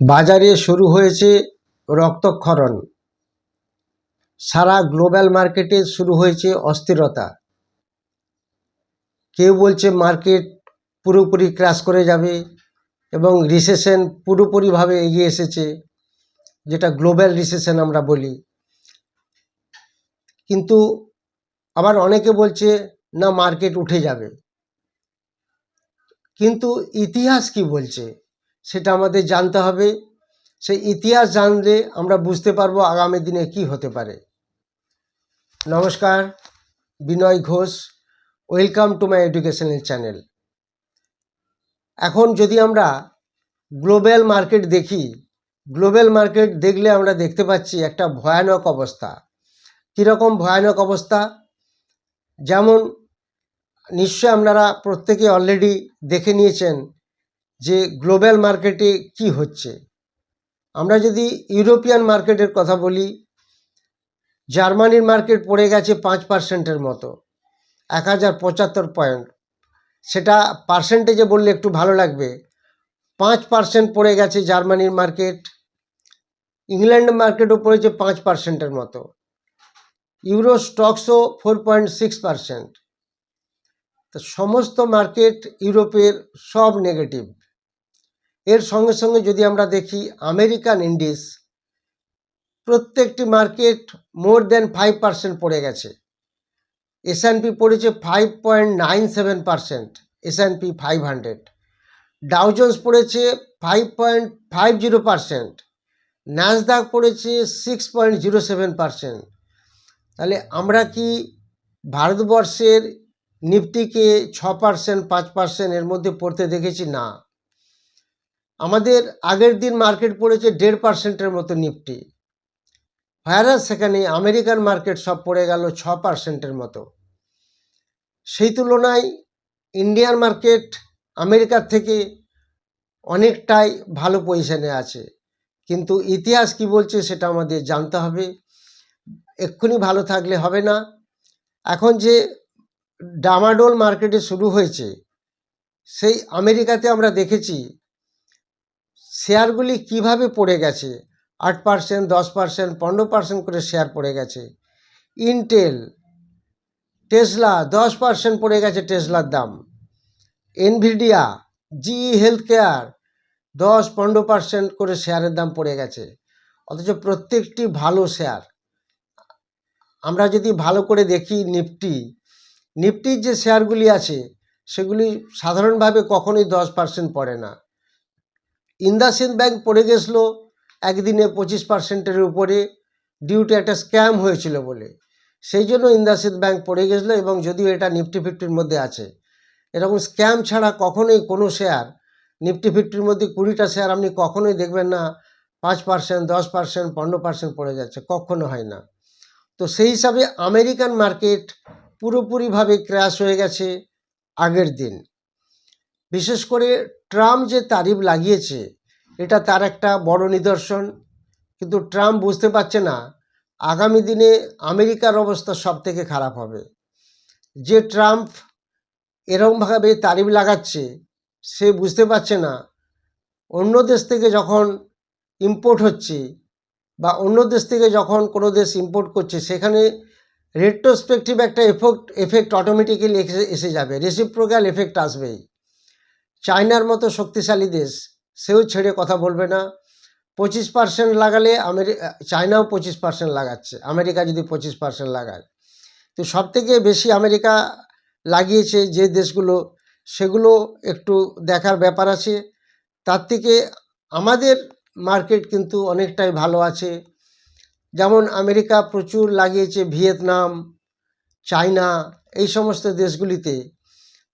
বাজারে শুরু হয়েছে রক্তক্ষরণ। সারা গ্লোবাল মার্কেটে শুরু হয়েছে অস্থিরতা। কেউ বলছে মার্কেট পুরোপুরি ক্র্যাশ করে যাবে এবং রিসেশন পুরোপুরিভাবে এগিয়ে এসেছে, যেটা গ্লোবাল রিসেশন আমরা বলি। কিন্তু আবার অনেকে বলছে, না, মার্কেট উঠে যাবে। কিন্তু ইতিহাস কি বলছে? সেটা আমাদের জানতে হবে। সেই ইতিহাস জানলে আমরা বুঝতে পারব আগামী দিনে কি হতে পারে। নমস্কার, Binoy Ghosh, welcome to my educational channel. এখন যদি আমরা গ্লোবাল মার্কেট দেখি, গ্লোবাল মার্কেট দেখলে আমরা দেখতে পাচ্ছি একটা ভয়ানক অবস্থা। কীরকম ভয়ানক অবস্থা? যেমন নিশ্চয় আপনারা প্রত্যেকে অলরেডি দেখে নিয়েছেন যে গ্লোবাল মার্কেটে কি হচ্ছে। আমরা যদি ইউরোপিয়ান মার্কেটের কথা বলি, জার্মানির মার্কেট পড়ে গেছে পাঁচ পার্সেন্টের মতো, এক হাজার পঁচাত্তর পয়েন্ট। সেটা পার্সেন্টেজে বললে একটু ভালো লাগবে। পাঁচ পার্সেন্ট পড়ে গেছে জার্মানির মার্কেট, ইংল্যান্ড মার্কেটও পড়েছে পাঁচ পার্সেন্টের মতো। ইউরো স্টকসও ফোর পয়েন্ট সিক্স পার্সেন্ট। তো সমস্ত মার্কেট ইউরোপের সব নেগেটিভ। এর সঙ্গে সঙ্গে যদি আমরা দেখি আমেরিকান ইন্ডিস, প্রত্যেকটি market more than five percent পড়ে গেছে। এসএনপি পড়েছে five point nine seven percent S and P five hundred. Dow Jones পড়েছে five point five zero percent Nasdaq পড়েছে six point zero seven percent. তাহলে আমরা কি ভারতবর্ষের নিফটিকে ছ পার্সেন্ট, পাঁচ পার্সেন্ট এর মধ্যে পড়তে দেখেছি? না। আমাদের আগের দিন মার্কেট পড়েছে দেড় পার্সেন্টের মতো নিফটি। ভাইরাস সেখানে আমেরিকান মার্কেট সব পড়ে গেল ছ পার্সেন্টের মতো। সেই তুলনায় ইন্ডিয়ান মার্কেট আমেরিকার থেকে অনেকটাই ভালো পজিশনে আছে। কিন্তু ইতিহাস কি বলছে সেটা আমাদের জানতে হবে। এক্ষুনি ভালো থাকলে হবে না। এখন যে ডামাডোল মার্কেটে শুরু হয়েছে, সেই আমেরিকাতে আমরা দেখেছি শেয়ারগুলি কীভাবে পড়ে গেছে? আট পার্সেন্ট, দশ পার্সেন্ট, পনেরো পার্সেন্ট করে শেয়ার পড়ে গেছে। ইনটেল, টেসলা, দশ পার্সেন্ট পড়ে গেছে টেসলার দাম। এনভিডিয়া, জিই হেলথ কেয়ার দশ, পনেরো পার্সেন্ট করে শেয়ারের দাম পড়ে গেছে। অথচ প্রত্যেকটি ভালো শেয়ার। আমরা যদি ভালো করে দেখি নিফটি, নিফটির যে শেয়ারগুলি আছে, সেগুলি সাধারণভাবে কখনোই দশ পার্সেন্ট পড়ে না। ইন্দাসিন্দ ব্যাংক পড়ে গেছিল একদিনে পঁচিশ পার্সেন্টের উপরে ডিউটি একটা স্ক্যাম হয়েছিল বলে। সেই জন্য ইন্দাসিন্দ ব্যাংক পড়ে গেছিল এবং যদিও এটা নিফটি ফিফটির মধ্যে আছে, এরকম স্ক্যাম ছাড়া কখনোই কোনো শেয়ার নিফটি ফিফটির মধ্যে কুড়িটা শেয়ার আপনি কখনোই দেখবেন না, পাঁচ পার্সেন্ট, দশ পার্সেন্ট, পনেরো পার্সেন্ট পড়ে যাচ্ছে, কখনো হয় না। তো সেই হিসাবে আমেরিকান মার্কেট পুরোপুরিভাবে ক্র্যাশ হয়ে গেছে আগের দিন। বিশেষ করে ট্রাম্প যে তারিফ লাগিয়েছে, এটা তার একটা বড় নিদর্শন। কিন্তু ট্রাম্প বুঝতে পারছে না, আগামী দিনে আমেরিকার অবস্থা সব থেকে খারাপ হবে। যে ট্রাম্প এরকমভাবে তারিফ লাগাচ্ছে, সে বুঝতে পারছে না, অন্য দেশ থেকে যখন ইম্পোর্ট হচ্ছে বা অন্য দেশ থেকে যখন কোনো দেশ ইম্পোর্ট করছে, সেখানে রেট্রোস্পেকটিভ একটা এফেক্ট এফেক্ট অটোমেটিক্যালি এসে যাবে। রেসিপ্রোক্যাল এফেক্ট আসবেই। চায়নার মতো শক্তিশালী দেশ, সেও ছেড়ে কথা বলবে না। পঁচিশ পার্সেন্ট লাগালে আমেরি, চায়নাও পঁচিশ পার্সেন্ট লাগাচ্ছে, আমেরিকা যদি পঁচিশ পার্সেন্ট লাগায়। তো সব থেকে বেশি আমেরিকা লাগিয়েছে যে দেশগুলো, সেগুলো একটু দেখার ব্যাপার আছে। তার থেকে আমাদের মার্কেট কিন্তু অনেকটাই ভালো আছে। যেমন আমেরিকা প্রচুর লাগিয়েছে ভিয়েতনাম, চায়না, এই সমস্ত দেশগুলিতে।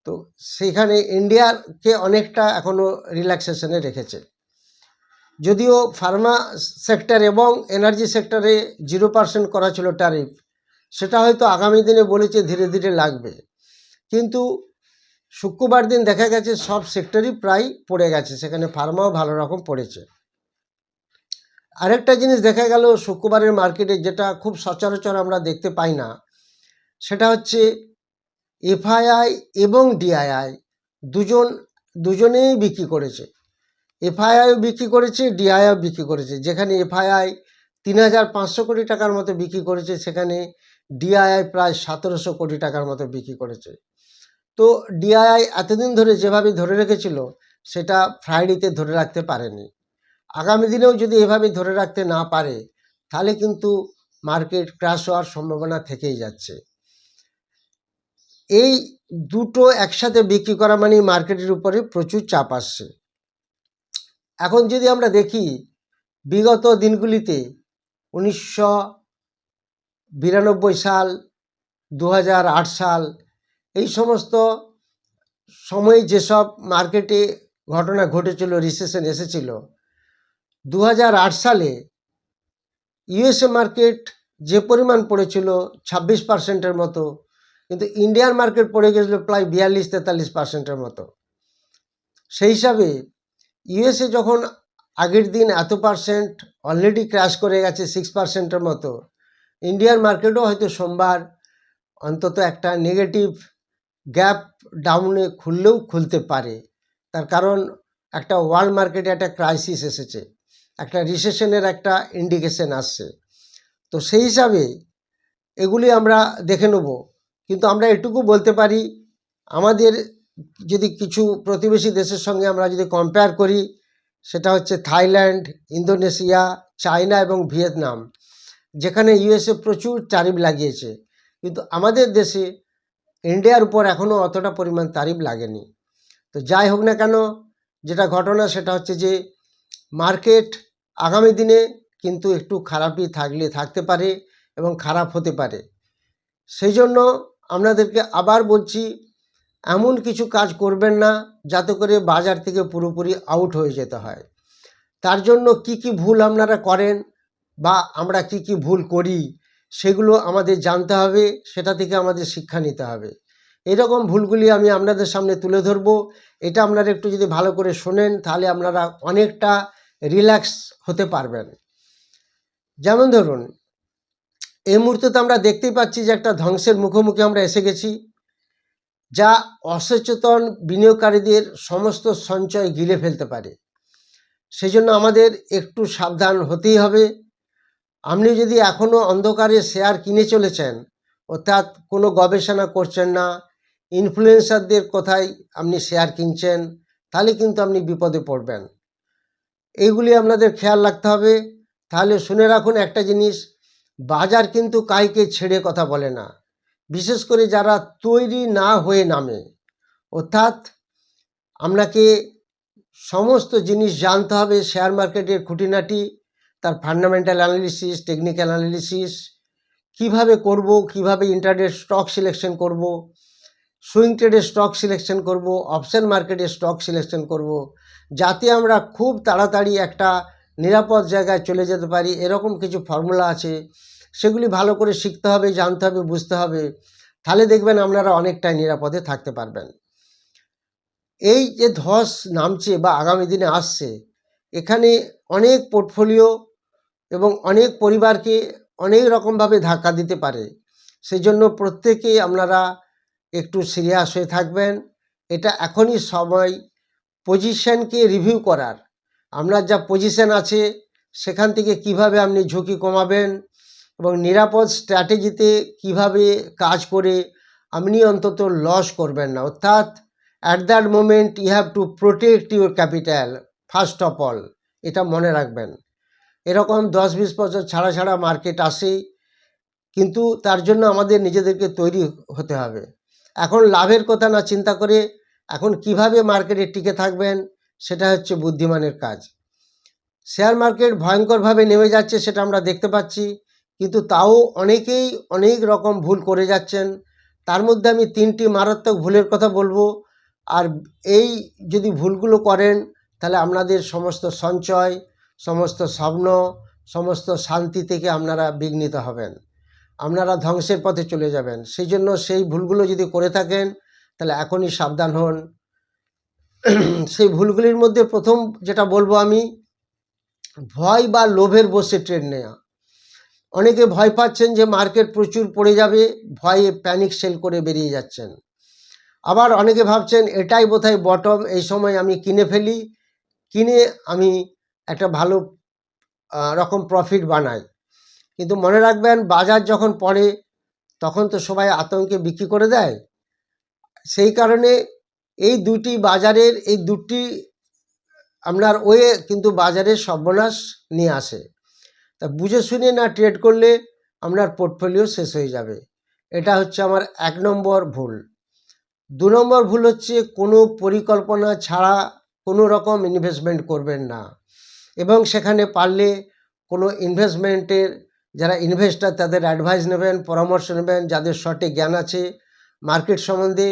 তো সেখানে ইন্ডিয়াকে অনেকটা এখনও রিল্যাক্সেশনে রেখেছে। যদিও ফার্মা সেক্টর এবং এনার্জি সেক্টরে জিরো পার্সেন্ট করা ছিল ট্যারিফ সেটা হয়তো আগামী দিনে বলেছে ধীরে ধীরে লাগবে। কিন্তু শুক্রবার দিন দেখা গেছে সব সেক্টরই প্রায় পড়ে গেছে, সেখানে ফার্মাও ভালো রকম পড়েছে। আরেকটা জিনিস দেখা গেল শুক্রবারের মার্কেটে যেটা খুব সচরাচর আমরা দেখতে পাই না, সেটা হচ্ছে এফআইআই এবং ডিআইআই দুজন, দুজনেই বিক্রি করেছে। এফআইআইও বিক্রি করেছে, ডিআইআইও বিক্রি করেছে। যেখানে এফআইআই তিন হাজার পাঁচশো কোটি টাকার মতো বিক্রি করেছে, সেখানে ডিআইআই প্রায় সতেরোশো কোটি টাকার মতো বিক্রি করেছে। তো ডিআইআই এতদিন ধরে যেভাবে ধরে রেখেছিল, সেটা ফ্রাইডেতে ধরে রাখতে পারেনি। আগামী দিনেও যদি এভাবে ধরে রাখতে না পারে, তাহলে কিন্তু মার্কেট ক্রাশ হওয়ার সম্ভাবনা থেকেই যাচ্ছে। এই দুটো একসাথে বিক্রি করা মানে মার্কেটের উপরে প্রচুর চাপ আসছে। এখন যদি আমরা দেখি, বিগত দিনগুলিতে উনিশশো বিরানব্বই সাল দু হাজার আট সাল, এই সমস্ত সময়ে যেসব মার্কেটে ঘটনা ঘটেছিল রিসেশন এসেছিল দু হাজার আট সালে ইউএসএ মার্কেট যে পরিমাণ পড়েছিল ছাব্বিশ পার্সেন্টের মতো কিন্তু ইন্ডিয়ান মার্কেট পড়ে গেছিল প্রায় বিয়াল্লিশ তেতাল্লিশ পার্সেন্টের মতো। সেই হিসাবে ইউএসএ যখন আগের দিন এত পার্সেন্ট অলরেডি ক্র্যাশ করে গেছে সিক্স পার্সেন্টের মতো ইন্ডিয়ান মার্কেটও হয়তো সোমবার অন্তত একটা নেগেটিভ গ্যাপ ডাউনে খুললেও খুলতে পারে। তার কারণ একটা ওয়ার্ল্ড মার্কেটে একটা ক্রাইসিস এসেছে, একটা রিসেশনের একটা ইন্ডিকেশন আসছে। তো সেই হিসাবে এগুলি আমরা দেখে নেব। কিন্তু আমরা এটুকু বলতে পারি, আমাদের যদি কিছু প্রতিবেশী দেশের সঙ্গে আমরা যদি কম্পেয়ার করি, সেটা হচ্ছে থাইল্যান্ড, ইন্দোনেশিয়া, চায়না এবং ভিয়েতনাম, যেখানে ইউএসএ প্রচুর তারিফ লাগিয়েছে। কিন্তু আমাদের দেশে ইন্ডিয়ার উপর এখনও অতটা পরিমাণ তারিফ লাগেনি। তো যাই হোক না কেন, যেটা ঘটনা সেটা হচ্ছে যে, মার্কেট আগামী দিনে কিন্তু একটু খারাপই থাকলে থাকতে পারে এবং খারাপ হতে পারে। সেই জন্য আপনাদেরকে আবার বলছি, এমন কিছু কাজ করবেন না যাতে করে বাজার থেকে পুরোপুরি আউট হয়ে যেতে হয়। তার জন্য কি কি ভুল আপনারা করেন বা আমরা কি কি ভুল করি, সেগুলো আমাদের জানতে হবে, সেটা থেকে আমাদের শিক্ষা নিতে হবে। এরকম ভুলগুলি আমি আপনাদের সামনে তুলে ধরব। এটা আপনারা একটু যদি ভালো করে শোনেন, তাহলে আপনারা অনেকটা রিল্যাক্স হতে পারবেন। যেমন ধরুন এই মুহূর্তে তো আমরা দেখতেই পাচ্ছি যে একটা ধ্বংসের মুখোমুখি আমরা এসে গেছি, যা অসচেতন বিনিয়োগকারীদের সমস্ত সঞ্চয় গিলে ফেলতে পারে। সেই জন্য আমাদের একটু সাবধান হতেই হবে। আপনি যদি এখনও অন্ধকারে শেয়ার কিনে চলেছেন, অর্থাৎ কোনো গবেষণা করছেন না ইনফ্লুয়েন্সারদের কোথায় আপনি শেয়ার কিনছেন, তাহলে কিন্তু আপনি বিপদে পড়বেন। এইগুলি আপনাদের খেয়াল রাখতে হবে। তাহলে শুনে রাখুন একটা জিনিস বাজার কিন্তু কাইকে ছেড়ে কথা বলে না। বিশেষ করে যারা তৈরি না হয়ে নামে। অর্থাৎ আপনাকে সমস্ত জিনিস জানতে হবে, শেয়ার মার্কেটের খুঁটিনাটি, তার ফান্ডামেন্টাল অ্যানালিসিস টেকনিক্যাল অ্যানালিসিস কীভাবে করব, কীভাবে ইন্টারডে স্টক সিলেকশন করব সুইং ট্রেডের স্টক সিলেকশন করব অপশন মার্কেটের স্টক সিলেকশন করব, যাতে আমরা খুব তাড়াতাড়ি একটা নিরাপদ জায়গায় চলে যেতে পারি, এরকম কিছু ফর্মুলা আছে। সেগুলি ভালো করে শিখতে হবে, জানতে হবে, বুঝতে হবে। তাহলে দেখবেন আপনারা অনেকটাই নিরাপদে থাকতে পারবেন। এই যে ধস নামছে বা আগামী দিনে আসছে, এখানে অনেক পোর্টফোলিও এবং অনেক পরিবারকে অনেক রকমভাবে ধাক্কা দিতে পারে। সেই জন্য প্রত্যেকেই আপনারা একটু সিরিয়াস হয়ে থাকবেন। এটা এখনই সময় পজিশনকে রিভিউ করার। আপনার যা পজিশন আছে, সেখান থেকে কীভাবে আপনি ঝুঁকি কমাবেন এবং নিরাপদ স্ট্র্যাটেজিতে কীভাবে কাজ করে আপনি অন্তত লস করবেন না। অর্থাৎ at that moment you have to protect your capital first of all এটা মনে রাখবেন। এরকম দশ বিশ বছর ছাড়া ছাড়া মার্কেট আসেই কিন্তু তার জন্য আমাদের নিজেদেরকে তৈরি হতে হবে। এখন লাভের কথা না চিন্তা করে এখন কীভাবে মার্কেটে টিকে থাকবেন সেটা হচ্ছে বুদ্ধিমানের কাজ। শেয়ার মার্কেট ভয়ঙ্করভাবে নেমে যাচ্ছে সেটা আমরা দেখতে পাচ্ছি, কিন্তু তাও অনেকেই অনেক রকম ভুল করে যাচ্ছেন। তার মধ্যে আমি তিনটি মারাত্মক ভুলের কথা বলব। আর এই যদি ভুলগুলো করেন, তাহলে আপনাদের সমস্ত সঞ্চয়, সমস্ত স্বপ্ন, সমস্ত শান্তি থেকে আপনারা বিঘ্নিত হবেন। আপনারা ধ্বংসের পথে চলে যাবেন। সেই জন্য সেই ভুলগুলো যদি করে থাকেন, তাহলে এখনই সাবধান হন। সেই ভুলগুলির মধ্যে প্রথম যেটা বলব আমি, ভয় বা লোভের বসে ট্রেড নেওয়া অনেকে ভয় পাচ্ছেন যে মার্কেট প্রচুর পড়ে যাবে, ভয়ে প্যানিক সেল করে বেরিয়ে যাচ্ছেন। আবার অনেকে ভাবছেন এটাই বোধহয় বটম এই সময় আমি কিনে ফেলি, কিনে আমি একটা ভালো রকম প্রফিট বানাই। কিন্তু মনে রাখবেন বাজার যখন পড়ে, তখন তো সবাই আতঙ্কে বিক্রি করে দেয়। সেই কারণে এই দুটি বাজারের, এই দুটি আপনার ওয়ে কিন্তু বাজারে সর্বনাশ নিয়ে আসে। তা বুঝে শুনে না ট্রেড করলে আপনার পোর্টফোলিও শেষ হয়ে যাবে। এটা হচ্ছে আমার এক নম্বর ভুল। দু নম্বর ভুল হচ্ছে কোনো পরিকল্পনা ছাড়া কোনো রকম ইনভেস্টমেন্ট করবেন না। এবং সেখানে পারলে কোনো ইনভেস্টমেন্টের যারা ইনভেস্টার তাদের অ্যাডভাইস নেবেন, পরামর্শ নেবেন, যাদের সঠিক জ্ঞান আছে মার্কেট সম্বন্ধে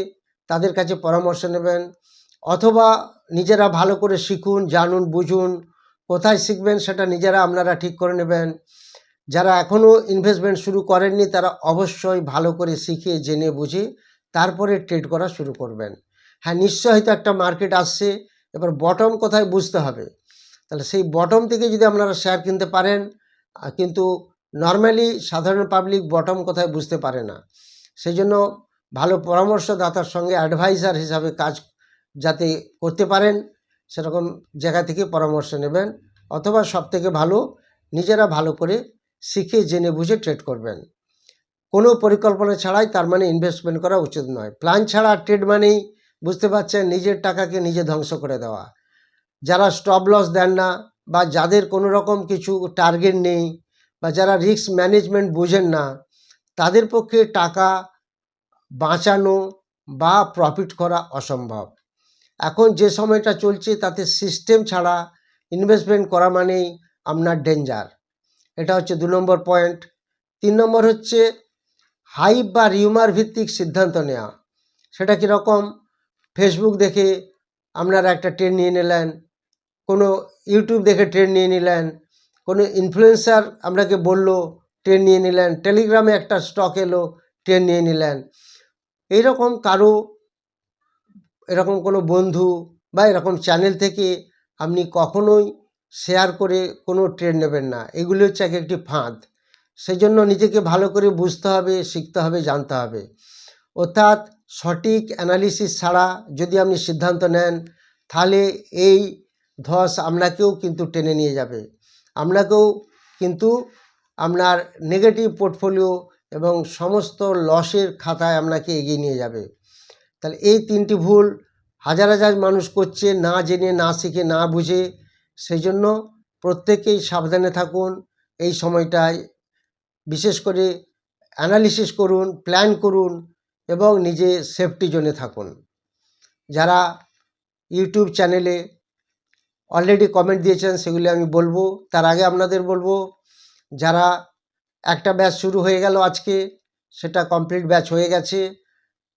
তাদের কাছে পরামর্শ নেবেন, অথবা নিজেরা ভালো করে শিখুন, জানুন, বুঝুন, কোথায় শিখবেন সেটা নিজেরা আপনারা ঠিক করে নেবেন। যারা এখনও ইনভেস্টমেন্ট শুরু করেননি তারা অবশ্যই ভালো করে শিখে, জেনে, বুঝে তারপরে ট্রেড করা শুরু করবেন। হ্যাঁ নিশ্চয় হয়তো একটা মার্কেট আসছে, এবার বটম কোথায় বুঝতে হবে? তাহলে সেই বটম থেকে যদি আপনারা শেয়ার কিনতে পারেন কিন্তু নর্মালি সাধারণ পাবলিক বটম কোথায় বুঝতে পারে না। সেই জন্য ভালো পরামর্শদাতার সঙ্গে অ্যাডভাইজার হিসাবে কাজ যাতে করতে পারেন, সেরকম জায়গা থেকে পরামর্শ নেবেন, অথবা সব থেকে ভালো, নিজেরা ভালো করে শিখে, জেনে, বুঝে ট্রেড করবেন। কোনো পরিকল্পনা ছাড়াই তার মানে ইনভেস্টমেন্ট করা উচিত নয়। প্ল্যান ছাড়া ট্রেড মানেই বুঝতে পারছেন নিজের টাকাকে নিজে ধ্বংস করে দেওয়া। যারা স্টপ লস দেন না, বা যাদের কোনো রকম কিছু টার্গেট নেই, বা যারা রিস্ক ম্যানেজমেন্ট বোঝেন না, তাদের পক্ষে টাকা বাঁচানো বা প্রফিট করা অসম্ভব। এখন যে সময়টা চলছে, তাতে সিস্টেম ছাড়া ইনভেস্টমেন্ট করা মানেই আপনার ডেঞ্জার এটা হচ্ছে দু নম্বর পয়েন্ট তিন নম্বর হচ্ছে হাইপ বা রিউমার ভিত্তিক সিদ্ধান্ত নেওয়া। সেটা কীরকম ফেসবুক দেখে আপনারা একটা ট্রেন নিয়ে নিলেন, কোনো ইউটিউব দেখে ট্রেন নিয়ে নিলেন, কোনো ইনফ্লুয়েন্সার আপনাকে বলল ট্রেন নিয়ে নিলেন টেলিগ্রামে একটা স্টক এলো ট্রেন নিয়ে নিলেন। এইরকম কারও, এরকম কোনো বন্ধু বা এরকম চ্যানেল থেকে আপনি কখনোই শেয়ার করে কোনো ট্রেন নেবেন না। এগুলি হচ্ছে এক একটি ফাঁদ। সেই জন্য নিজেকে ভালো করে বুঝতে হবে, শিখতে হবে, জানতে হবে। অর্থাৎ সঠিক অ্যানালিসিস ছাড়া যদি আপনি সিদ্ধান্ত নেন, তাহলে এই ধস আপনাকেও কিন্তু টেনে নিয়ে যাবে। আপনাকেও কিন্তু আপনার নেগেটিভ পোর্টফোলিও এবং সমস্ত লসের খাতায় আপনাকে এগিয়ে নিয়ে যাবে। তাহলে এই তিনটি ভুল হাজার হাজার মানুষ করছে না জেনে, না শিখে, না বুঝে সেই জন্য প্রত্যেকেই সাবধানে থাকুন। এই সময়টায় বিশেষ করে অ্যানালিসিস করুন, প্ল্যান করুন এবং নিজে সেফটি জোনে থাকুন। যারা ইউটিউব চ্যানেলে অলরেডি কমেন্ট দিয়েছেন, সেগুলি আমি বলব। তার আগে আপনাদের বলব, যারা একটা ব্যাচ শুরু হয়ে গেল আজকে, সেটা কমপ্লিট ব্যাচ হয়ে গেছে।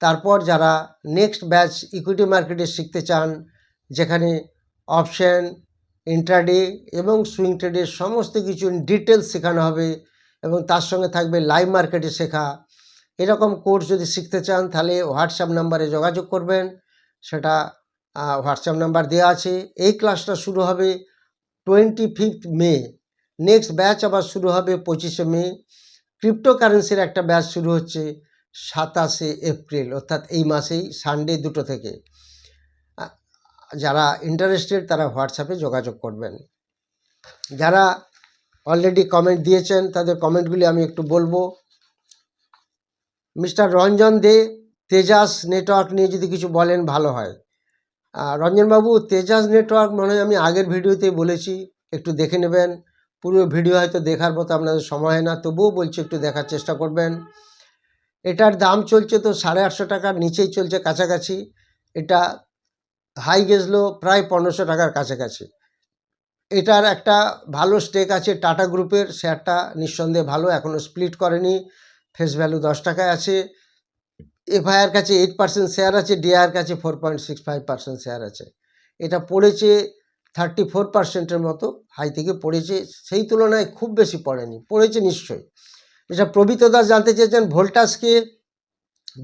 তারপর যারা নেক্সট ব্যাচ ইকুইটি মার্কেটে শিখতে চান, যেখানে অপশন ইন্ট্রাডে এবং সুইং ট্রেডের সমস্ত কিছু ডিটেলস শেখানো হবে এবং তার সঙ্গে থাকবে লাইভ মার্কেটে শেখা, এরকম কোর্স যদি শিখতে চান, তাহলে হোয়াটসঅ্যাপ নাম্বারে যোগাযোগ করবেন। সেটা হোয়াটসঅ্যাপ নাম্বার দেওয়া আছে। এই ক্লাসটা শুরু হবে twenty fifth May next batch আবার শুরু হবে পঁচিশে মে। ক্রিপ্টোকারেন্সির একটা ব্যাচ শুরু হচ্ছে সাতাশে এপ্রিল অর্থাৎ এই মাসেই সানডে দুটো থেকে। যারা ইন্টারেস্টেড তারা হোয়াটসঅ্যাপে যোগাযোগ করবেন। যারা অলরেডি কমেন্ট দিয়েছেন, তাদের কমেন্টগুলি আমি একটু বলব। মিস্টার রঞ্জন দে, তেজাস নেটওয়ার্ক নিয়ে যদি কিছু বলেন, ভালো হয়। রঞ্জনবাবু, তেজাস নেটওয়ার্ক মনে হয় আমি আগের ভিডিওতে বলেছি, একটু দেখে নেবেন। পুরো ভিডিও হয়তো দেখার মতো আপনাদের সময় হয় না, তবুও বলছি একটু দেখার চেষ্টা করবেন। এটার দাম চলছে তো সাড়ে আটশো টাকার নিচেই চলছে কাছাকাছি। এটা হাই গেছলো প্রায় পনেরোশো টাকার কাছাকাছি। এটার একটা ভালো স্টেক আছে টাটা গ্রুপের শেয়ারটা নিঃসন্দেহে ভালো এখনও স্প্লিট করেনি। ফেস ভ্যালু দশ টাকায় আছে। এফআইআর কাছে এইট পার্সেন্ট শেয়ার আছে ডিআইয়ের কাছে four point six five percent share আছে। এটা পড়েছে থার্টি ফোর পার্সেন্টের মতো হাই থেকে পড়েছে। সেই তুলনায় খুব বেশি পড়েনি, পড়েছে নিশ্চয়ই। এটা প্রবীত দাস জানতে চেয়েছেন ভোল্টাসকে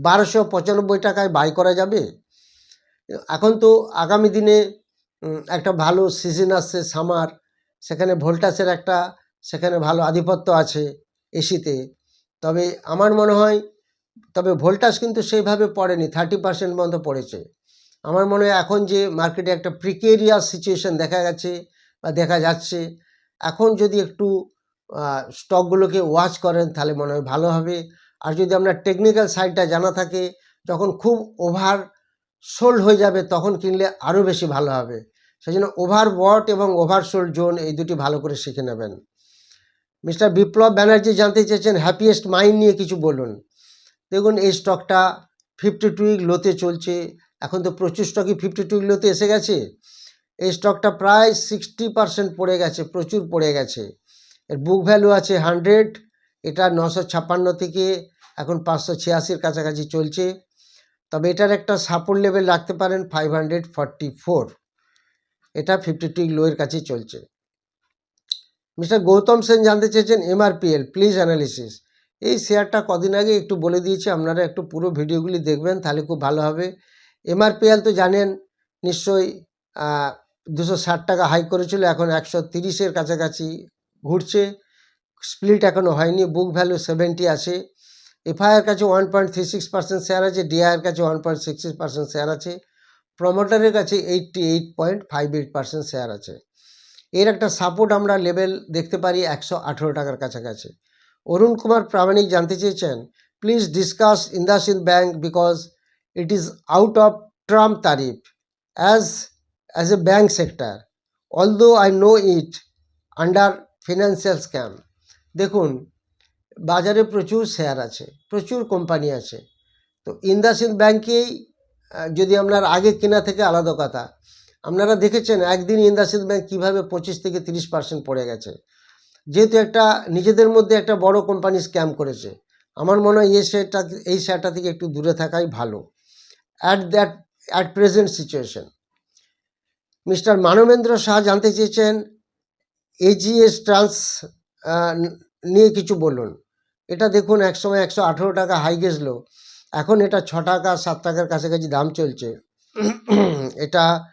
বারোশো পঁচানব্বই টাকায় বাই করা যাবে? এখন তো আগামী দিনে একটা ভালো সিজন আসছে সামার সেখানে ভোল্টাসের একটা, সেখানে ভালো আধিপত্য আছে এসিতে। তবে আমার মনে হয়, তবে ভোল্টাস কিন্তু সেইভাবে পড়েনি থার্টি পার্সেন্ট মতো পড়েছে। আমার মনে হয় এখন যে মার্কেটে একটা প্রিকেরিয়াস সিচুয়েশন দেখা গেছে বা দেখা যাচ্ছে, এখন যদি একটু স্টকগুলোকে ওয়াচ করেন তাহলে মনে হয় ভালো হবে। আর যদি আপনার টেকনিক্যাল সাইডটা জানা থাকে, যখন খুব ওভার সোল্ড হয়ে যাবে তখন কিনলে আরও বেশি ভালো হবে। সেই জন্য ওভার বট এবং ওভার সোল্ড জোন এই দুটি ভালো করে শিখে নেবেন। মিস্টার বিপ্লব ব্যানার্জি জানতে চেয়েছেন হ্যাপিয়েস্ট মাইন্ড নিয়ে কিছু বলুন। দেখুন, এই স্টকটা ফিফটি টু উইক লোতে চলছে। এখন তো প্রচুর স্টকই ফিফটি টু উইক এসে গেছে। এই স্টকটা প্রায় সিক্সটি পার্সেন্ট পড়ে গেছে, প্রচুর পড়ে গেছে। এর বুক ভ্যালু আছে হান্ড্রেড এটা নশো ছাপ্পান্ন থেকে এখন পাঁচশো ছিয়াশির কাছাকাছি চলছে। তবে এটার একটা সাপোর্ট লেভেল রাখতে পারেন ফাইভ হান্ড্রেড ফর্টি ফোর এটা ফিফটি টু লোয়ের কাছেই চলছে। মিস্টার গৌতম সেন জানতে চেয়েছেন এমআরপিএল প্লিজ অ্যানালিসিস এই শেয়ারটা কদিন আগে একটু বলে দিয়েছি, আপনারা একটু পুরো ভিডিওগুলি দেখবেন, তাহলে খুব ভালো হবে। এমআরপিএল তো জানেন, নিশ্চয়ই দুশো ষাট টাকা হাই করেছিল, এখন একশো তিরিশের কাছাকাছি ঘুরছে। স্প্লিট এখনও হয়নি বুক ভ্যালু সেভেন্টি আছে। এফআইআর কাছে one point three six percent share আছে ডিআইয়ের কাছে one point six six percent share আছে। প্রমোটারের কাছে eighty eight point five eight percent share আছে। এর একটা সাপোর্ট আমরা লেভেল দেখতে পারি একশো আঠেরো টাকার কাছাকাছি। অরুণ কুমার প্রামাণিক জানতে চেয়েছেন please discuss IndusInd bank because it is out of Trump tariff as as a bank sector although I know it under financial scam দেখুন বাজারে প্রচুর শেয়ার আছে প্রচুর কোম্পানি আছে। তো ইন্দাসিন ব্যাঙ্কেই আহ, যদি আপনার আগে কেনা থেকে আলাদা কথা আপনারা দেখেছেন একদিন ইন্দাসিন ব্যাংক কীভাবে পঁচিশ থেকে তিরিশ পার্সেন্ট পড়ে গেছে। যেহেতু একটা নিজেদের মধ্যে একটা বড় কোম্পানি স্ক্যাম করেছে আমার মনে হয় এই শেয়ারটা এই শেয়ারটা থেকে একটু দূরে থাকাই ভালো। At that at present situation mister Manabendra Shah জানতে চেয়েছেন এজিএস ট্রান্স নিয়ে কিছু বলুন। এটা দেখুন, একসময় একশো আঠেরো টাকা হাই গেছিল। এখন এটা ছ টাকা, সাত টাকার কাছাকাছি দাম চলছে। এটা,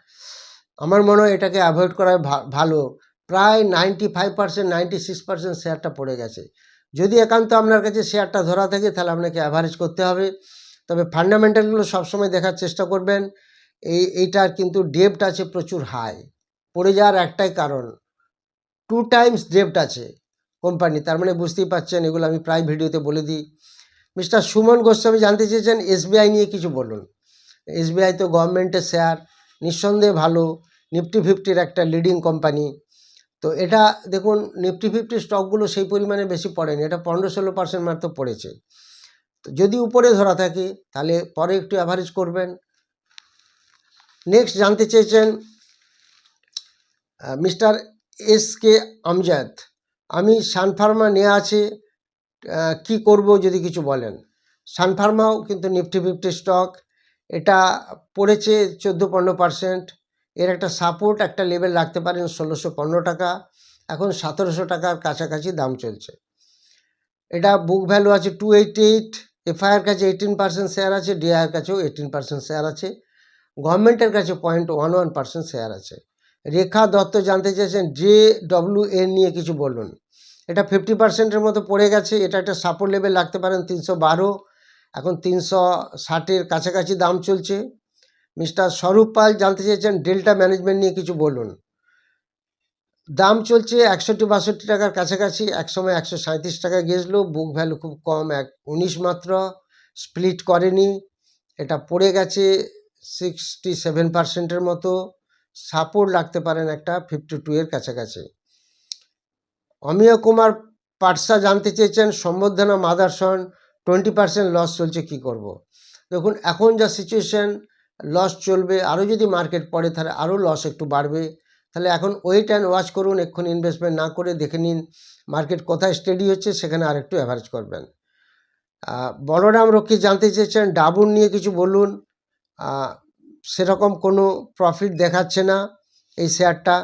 আমার মনে হয় এটাকে অ্যাভয়েড করাই ভা- ভালো। প্রায় ninety five percent ninety six percent শেয়ারটা পড়ে গেছে। যদি একান্ত আপনার কাছে শেয়ারটা ধরা থাকে, তাহলে আপনাকে অ্যাভারেজ করতে হবে। তবে ফান্ডামেন্টালগুলো সবসময় দেখার চেষ্টা করবেন। এই, এইটার কিন্তু ডেপ্ট আছে প্রচুর হাই পড়ে যাওয়ার একটাই কারণ টু টাইমস ডেপ্ট আছে কোম্পানি তার মানে বুঝতেই পারছেন, এগুলো আমি প্রায় ভিডিওতে বলে দিই। মিস্টার সুমন গোস্বামী জানতে চেয়েছেন এসবিআই নিয়ে কিছু বলুন। এসবিআই তো গভর্নমেন্টের শেয়ার নিঃসন্দেহে ভালো। নিফটি ফিফটির একটা লিডিং কোম্পানি তো এটা দেখুন নিফটি ফিফটি স্টকগুলো সেই পরিমাণে বেশি পড়েনি, এটা পনেরো ষোলো পার্সেন্ট মাত্র পড়েছে। যদি উপরে ধরা থাকে, তাহলে পরে একটু অ্যাভারেজ করবেন। নেক্সট জানতে চেয়েছেন মিস্টার এস কে আমজাদ, আমি সানফার্মা নেওয়া আছে কি করব যদি কিছু বলেন? সানফার্মাও কিন্তু নিফটি ফিফটি স্টক এটা পড়েছে চোদ্দ পনেরো পার্সেন্ট এর একটা সাপোর্ট একটা লেভেল রাখতে পারেন ষোলোশো পনেরো টাকা, এখন সতেরোশো টাকার কাছাকাছি দাম চলছে। এটা বুক ভ্যালু আছে টু এইট এইট এফআইআর কাছে এইটিন পার্সেন্ট শেয়ার আছে ডিআইয়ের কাছেও এইটিন পার্সেন্ট শেয়ার আছে, গভর্নমেন্টের কাছে point one one percent share আছে। রেখা দত্ত জানতে চেয়েছেন, জে ডব্লিউ এন নিয়ে কিছু বলুন। এটা ফিফটি পার্সেন্টের মতো পড়ে গেছে, এটা একটা সাপোর্ট লেভেল রাখতে পারেন, তিনশো বারো। এখন তিনশো ষাটের কাছাকাছি দাম চলছে। মিস্টার স্বরূপ পাল জানতে চেয়েছেন ডেল্টা ম্যানেজমেন্ট নিয়ে কিছু বলুন। দাম চলছে একষট্টি বাষট্টি টাকার কাছাকাছি, একসময় একশো সাঁত্রিশ টাকা গিয়েছিল বুক ভ্যালু খুব কম, এক উনিশ মাত্র স্প্লিট করেনি, এটা পড়ে গেছে সিক্সটি সেভেন পার্সেন্টের মতো সাপোর্ট লাগতে পারেন একটা ফিফটি টু এর কাছাকাছি অমিয় কুমার পাটসা জানতে চেয়েছেন, সম্বর্ধনা মাদারসন টোয়েন্টি পার্সেন্ট লস চলছে, কি করব। দেখুন, এখন যা সিচুয়েশন লস চলবে, আরও যদি মার্কেট পড়ে, তাহলে আরও লস একটু বাড়বে তাহলে এখন ওয়েট অ্যান্ড ওয়াচ করুন, এক্ষুনি ইনভেস্টমেন্ট না করে দেখে নিন মার্কেট কোথায় স্টেডি হচ্ছে, সেখানে আরেকটু অ্যাভারেজ করবেন। বলরাম রক্ষী জানতে চেয়েছেন, ডাবুর নিয়ে কিছু বলুন। সেরকম কোনো প্রফিট দেখাচ্ছে না এই শেয়ারটা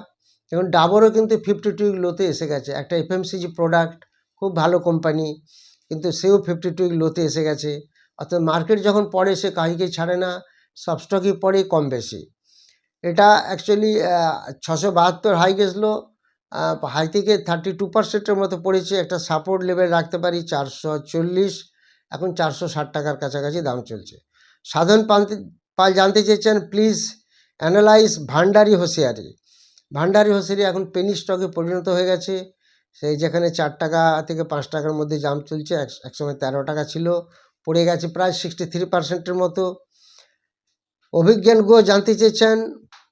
এখন ডাবরও কিন্তু ফিফটি টু লোতে এসে গেছে। একটা এফ এফএমসিজি প্রোডাক্ট খুব ভালো কোম্পানি কিন্তু সেও ফিফটি টু লোতে এসে গেছে। অর্থাৎ মার্কেট যখন পড়ে, সে কাহিকে ছাড়ে না, সব স্টকই পড়ে কম বেশি। এটা অ্যাকচুয়ালি ছশো বাহাত্তর হাই গেছিল। হাই থেকে থার্টি টু পার্সেন্টের মতো পড়েছে। একটা সাপোর্ট লেভেল রাখতে পারি চারশো চল্লিশ। এখন চারশো ষাট টাকার কাছাকাছি দাম চলছে। সাধারণ পান্তি পাল জানতে চেয়েছেন please analyse Bhandari hosiery. Bhandari hosiery এখন পেনি স্টকে পরিণত হয়ে গেছে। সেই যেখানে চার টাকা থেকে পাঁচ টাকার মধ্যে জাম চলছে, এক একসময় তেরো টাকা ছিল, পড়ে গেছে প্রায় সিক্সটি থ্রি পার্সেন্টের মতো। অভিজ্ঞান গো জানতে চেয়েছেন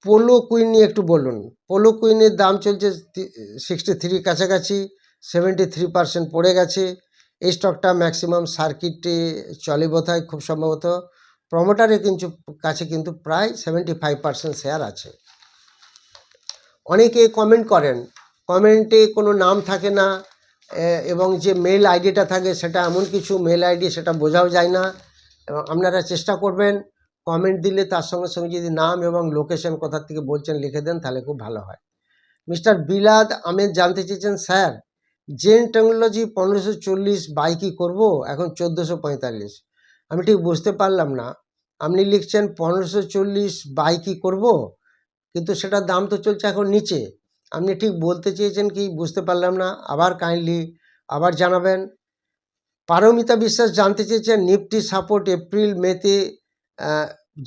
পোলো কুইন নিয়ে একটু বলুন। পোলো কুইনের দাম চলছে সিক্সটি থ্রি কাছাকাছি সেভেন্টি থ্রি পার্সেন্ট পড়ে গেছে। এই স্টকটা ম্যাক্সিমাম সার্কিটে চলে বোধহয় খুব সম্ভবত। প্রমোটারে কিন্তু, কাছে কিন্তু প্রায় সেভেন্টি ফাইভ পার্সেন্ট শেয়ার আছে। অনেকে কমেন্ট করেন কমেন্টে কোনো নাম থাকে না এবং যে মেল আইডিটা থাকে সেটা এমন কিছু মেল আইডি সেটা বোঝাও যায় না। এবং আপনারা চেষ্টা করবেন কমেন্ট দিলে তার সঙ্গে সঙ্গে যদি নাম এবং লোকেশন কোথা থেকে বলছেন লিখে দেন, তাহলে খুব ভালো হয়। মিস্টার বিলাদ আহমেদ জানতে চেয়েছেন, স্যার জেন টেকনোলজি পনেরোশো চল্লিশ বাই কি করব? এখন চোদ্দোশো পঁয়তাল্লিশ। আমি ঠিক বুঝতে পারলাম না। আপনি লিখছেন পনেরোশো চল্লিশ বাই কি করব? কিন্তু সেটার দাম তো চলছে এখন নিচে। আপনি ঠিক বলতে চেয়েছেন কি? বুঝতে পারলাম না। আবার কাইন্ডলি আবার জানাবেন। পারমিতা বিশ্বাস জানতে চেয়েছেন, নিফটি সাপোর্ট এপ্রিল মেতে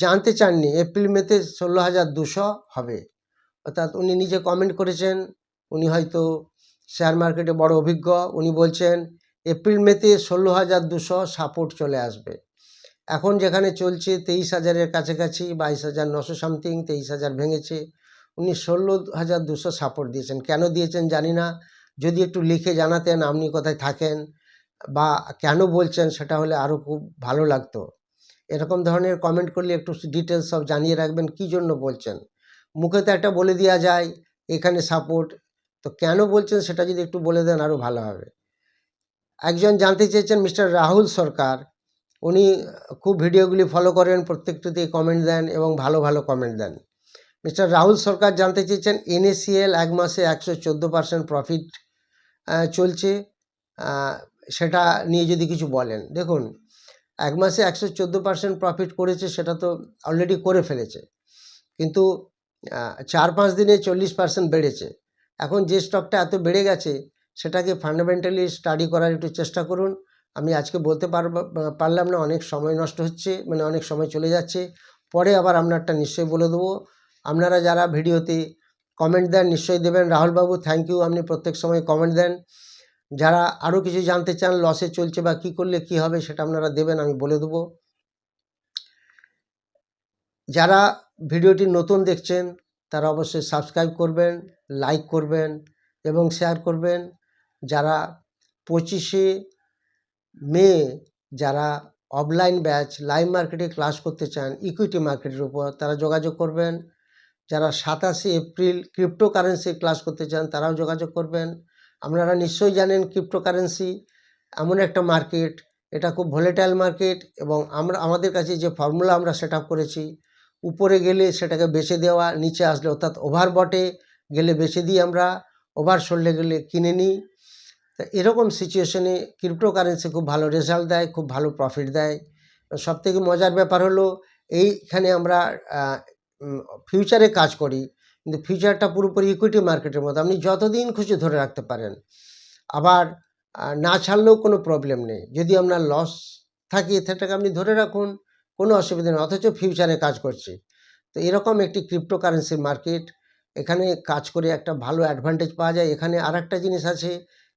জানতে চাননি, এপ্রিল মেতে ষোলো হাজার দুশো হবে। অর্থাৎ উনি নিজে কমেন্ট করেছেন, উনি হয়তো শেয়ার মার্কেটে বড় অভিজ্ঞ, উনি বলছেন, এপ্রিল মেতে ষোলো হাজার দুশো সাপোর্ট চলে আসবে। এখন যেখানে চলছে, তেইশ হাজারের কাছাকাছি, বাইশ হাজার নশো সামথিং তেইশ হাজার ভেঙেছে, উনি ষোলো হাজার দুশো সাপোর্ট দিয়েছেন। কেন দিয়েছেন জানি না, যদি একটু লিখে জানাতেন আপনি কোথায় থাকেন বা কেন বলছেন, সেটা হলে আরও খুব ভালো লাগতো। এরকম ধরনের কমেন্ট করলে একটু ডিটেলস সব জানিয়ে রাখবেন, কী জন্য বলছেন? মুখে তো একটা বলে দেওয়া যায়, এখানে সাপোর্ট তো কেন বলছেন সেটা যদি একটু বলে দেন আরও ভালো হবে। একজন জানতে চেয়েছেন মিস্টার রাহুল সরকার, উনি খুব ভিডিওগুলি ফলো করেন প্রত্যেকটিতে কমেন্ট দেন এবং ভালো ভালো কমেন্ট দেন। মিস্টার রাহুল সরকার জানতে চেয়েছেন এনএসিএল এক মাসে একশো চোদ্দ পার্সেন্ট প্রফিট চলছে সেটা নিয়ে যদি কিছু বলেন। দেখুন এক মাসে একশো চোদ্দ পার্সেন্ট প্রফিট করেছে সেটা তো অলরেডি করে ফেলেছে। কিন্তু চার পাঁচ দিনে চল্লিশ পার্সেন্ট বেড়েছে। এখন যে স্টকটা এত বেড়ে গেছে, সেটাকে ফান্ডামেন্টালি স্টাডি করার একটু চেষ্টা করুন। আমি আজকে বলতে পারব, পারলাম না, অনেক সময় নষ্ট হচ্ছে মানে অনেক সময় চলে যাচ্ছে। পরে আবার আপনারটা নিশ্চয়ই বলে দেবো। আপনারা যারা ভিডিওতে কমেন্ট দেন, নিশ্চয়ই দেবেন। রাহুলবাবু থ্যাংক ইউ আপনি প্রত্যেক সময় কমেন্ট দেন। যারা আরও কিছু জানতে চান লসে চলছে বা কী করলে কি হবে সেটা আপনারা দেবেন, আমি বলে দেবো। যারা ভিডিওটি নতুন দেখছেন, তারা অবশ্যই সাবস্ক্রাইব করবেন লাইক করবেন এবং শেয়ার করবেন। যারা পঁচিশে মে যারা অফলাইন ব্যাচ লাইভ মার্কেটে ক্লাস করতে চান ইকুইটি মার্কেটের উপর, তারা যোগাযোগ করবেন। যারা সাতাশে এপ্রিল ক্রিপ্টোকারেন্সি ক্লাস করতে চান, তারাও যোগাযোগ করবেন। আপনারা নিশ্চয়ই জানেন ক্রিপ্টোকারেন্সি এমন একটা মার্কেট এটা খুব ভোলেটাইল মার্কেট এবং আমরা, আমাদের কাছে যে ফর্মুলা আমরা সেট করেছি, উপরে গেলে সেটাকে বেছে দেওয়া, নিচে আসলে অর্থাৎ ওভার বটে গেলে বেছে দিই আমরা ওভার সরলে গেলে কিনে নিই। তা এরকম সিচুয়েশনে ক্রিপ্টোকারেন্সি খুব ভালো রেজাল্ট দেয়, খুব ভালো প্রফিট দেয়। সব থেকে মজার ব্যাপার হলো, এইখানে আমরা ফিউচারে কাজ করি। কিন্তু ফিউচারটা পুরোপুরি ইকুইটি মার্কেটের মতো। আপনি যতদিন খুশি ধরে রাখতে পারেন। আবার না ছাড়লেও কোনো প্রবলেম নেই। যদি আপনার লস থাকে, সেটাকে আপনি ধরে রাখুন, কোনো অসুবিধা নেই। অথচ ফিউচারে কাজ করছে। তো এরকম একটি ক্রিপ্টোকারেন্সির মার্কেট এখানে কাজ করে একটা ভালো অ্যাডভান্টেজ পাওয়া যায়। এখানে আর একটা জিনিস আছে,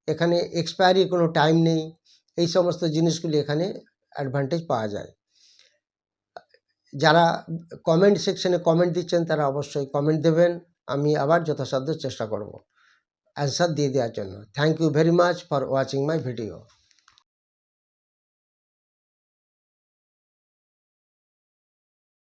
এখানে এক্সপায়ারি কোনো টাইম নেই। এই সমস্ত জিনিসগুলি এখানে অ্যাডভান্টেজ পাওয়া যায়। যারা কমেন্ট সেকশনে কমেন্ট দিচ্ছেন, তারা অবশ্যই কমেন্ট দেবেন। আমি আবার যথাসাধ্য চেষ্টা করব। অ্যান্সার দিয়ে দেওয়ার জন্য। Thank you very much for watching my video